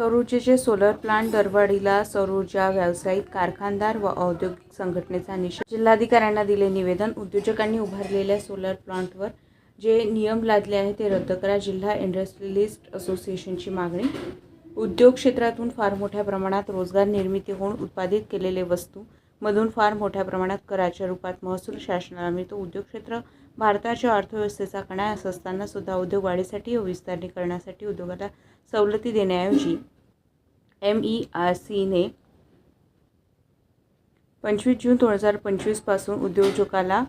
सौरऊर्जेचे solar plant दरवाढीला सौर ऊर्जा व्यावसायिक कारखानदार व औद्योगिक संघटनेचा निषेध जिल्हाधिकाऱ्यांना दिले निवेदन उद्योजकांनी उभारलेल्या सोलर प्लांटवर जे नियम लादले आहे ते रद्द करा जिल्हा इंडस्ट्रियलिस्ट असोसिएशनची मागणी. उद्योग क्षेत्रातून फार मोठ्या प्रमाणात रोजगार निर्मिती होऊन उत्पादित केलेले वस्तू मधून फार मोठ्या प्रमाणात कराच्या रूपात महसूल शासनाला मिळतो. उद्योग क्षेत्र भारताच्या अर्थव्यवस्थेचा कणा असताना सुद्धा उद्योग वाढीसाठी व विस्तारणी करण्यासाठी उद्योगाला सवलती देण्याऐवजी एम ई आर सीने पंचवीस जून दोन हजार पंचवीसपासून उद्योजकाला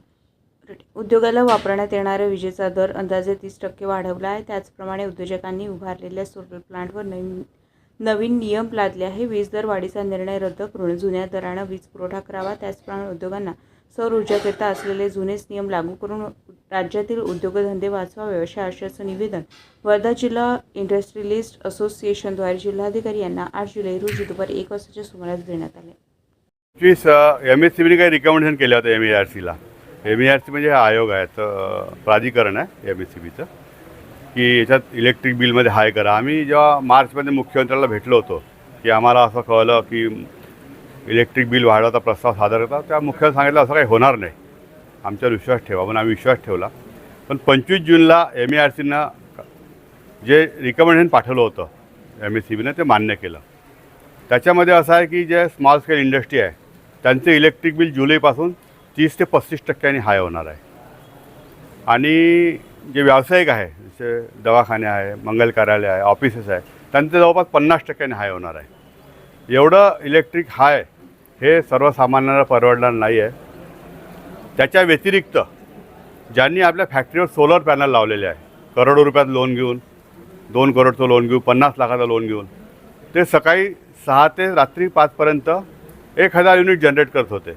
उद्योगाला वापरण्यात येणाऱ्या विजेचा दर अंदाजे तीस टक्के वाढवला आहे. त्याचप्रमाणे उद्योजकांनी उभारलेल्या सोलर प्लांटवर नवीन नवीन नियम लादले आहे. वीज दर वाढीचा निर्णय रद्द करून जुन्या दरानं वीज पुरवठा करावा. त्याचप्रमाणे उद्योगांना सौर ऊर्जाकरिता असलेले जुनेच नियम लागू करून राज्यातील उद्योगधंदे वाचवावे अशा आशयाचं निवेदन. वर्धा जिल्हा इंडस्ट्रियलिस्ट असोसिएशनद्वारे जिल्हाधिकारी यांना आठ जुलै रोजी दुपारी एक वाजताच्या सुमारास देण्यात आले. पंचवीस एम एस सी बीने काही रिकमेंडेशन केलं होतं एम ए आर सीला एम ई आर सी म्हणजे हा आयोग आहे तर प्राधिकरण आहे एम एस सी बीचं की याच्यात इलेक्ट्रिक बिलमध्ये हाय करा. आम्ही जेव्हा मार्चमध्ये मुख्यमंत्र्याला भेटलो होतो की आम्हाला असं कळलं की इलेक्ट्रिक बिल वाढवायचा प्रस्ताव सादर करता. त्या मुख्याला सांगितलं असं काही होणार नाही. आमच्यावर विश्वास ठेवा. म्हणून आम्ही विश्वास ठेवला. पण पंचवीस जूनला एम ए आर सीनं जे रिकमेंडेशन पाठवलं होतं एम एस सी बीनं ते मान्य केलं. त्याच्यामध्ये असं आहे की जे स्मॉल स्केल इंडस्ट्री आहे त्यांचं इलेक्ट्रिक बिल जुलैपासून तीस ते पस्तीस टक्क्यांनी हाय होणार आहे. आणि जे व्यावसायिक आहे जसे दवाखाने आहे मंगल कार्यालय आहे ऑफिसेस आहे त्यांचं जवळपास पन्नास टक्क्यांनी हाय होणार आहे. एवढं इलेक्ट्रिक हाय हे सर्वसामान्यांना परवडणार नाही आहे त्याच्या व्यतिरिक्त ज्यांनी आपल्या फॅक्टरीवर सोलर पॅनल लावलेले आहे करोडो रुपयात लोन घेऊन दोन करोडचं लोन घेऊन पन्नास लाखाचं लोन घेऊन ते सकाळी सहा ते रात्री पाचपर्यंत एक हजार युनिट जनरेट करत होते.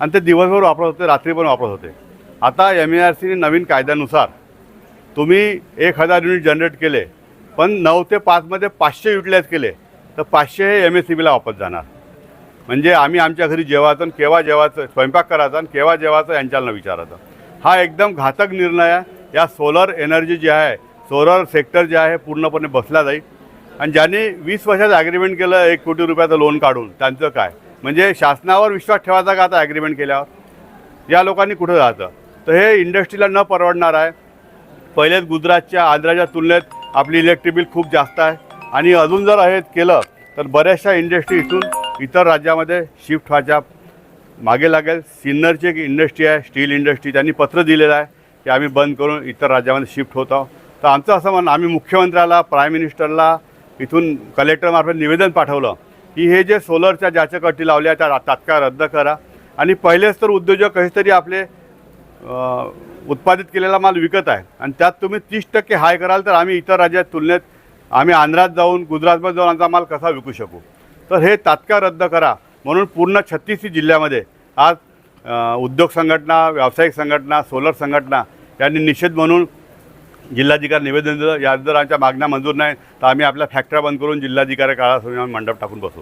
आणि ते दिवसभर वापरत होते रात्री पण वापरत होते. आता एम ए आर सीने नवीन कायद्यानुसार तुम्ही एक हजार युनिट जनरेट केले पण नऊ ते पाचमध्ये पाचशे युटिलाइज केले तर पाचशे हे एम एस सी बीला वापस जाणार. म्हणजे आम्ही आमच्या घरी जेवायचं आणि केव्हा जेवायचं स्वयंपाक करायचा आणि केव्हा जेवायचं यांच्याला विचारायचं. हा एकदम घातक निर्णय आहे. या सोलर एनर्जी जी आहे सोलर सेक्टर जे आहे पूर्णपणे बसला जाईल. आणि ज्यांनी वीस वर्षाचं ॲग्रीमेंट केलं एक कोटी रुपयाचं लोन काढून त्यांचं काय? म्हणजे शासनावर विश्वास ठेवायचा का आता ॲग्रीमेंट केल्यावर? या लोकांनी कुठं जायचं तर हे इंडस्ट्रीला न परवडणार आहे. पहिलेच गुजरातच्या आंध्राच्या तुलनेत आपली इलेक्ट्रिक बिल खूप जास्त आहे. आणि अजून जर हे केलं तर बऱ्याचशा इंडस्ट्री इथून इतर राज्यामध्ये शिफ्ट व्हायच्या मागे लागेल. सिन्नरची एक इंडस्ट्री आहे स्टील इंडस्ट्री त्यांनी पत्र दिलेलं आहे की आम्ही बंद करून इतर राज्यामध्ये शिफ्ट होत आहोत. तर आमचं असं म्हणणं आम्ही मुख्यमंत्र्याला प्राईम मिनिस्टरला इथून कलेक्टरमार्फत निवेदन पाठवलं की हे जे सोलरच्या ज्याच्या कटी लावल्या त्या तात्काळ रद्द करा. आणि पहिलेच तर उद्योजक काहीतरी आपले उत्पादित केलेला माल विकत आहे. आणि त्यात तुम्ही तीस टक्के हाय कराल तर आम्ही इतर राज्यात तुलनेत आम्ही आंध्रात जाऊन गुजरातमध्ये जाऊन आमचा माल कसा विकू शकू? तर हे तात्काळ रद्द करा. म्हणून पूर्ण छत्तीस जिल्ह्यामध्ये आज उद्योग संघटना व्यावसायिक संघटना सोलर संघटना यांनी निषेध म्हणून जिल्हाधिकारी निवेदन दिलं. या जर आमच्या मागण्या मंजूर नाही तर आम्ही आपल्या फॅक्टऱ्या बंद करून जिल्हाधिकारी काळासमोर मंडप टाकून बसू.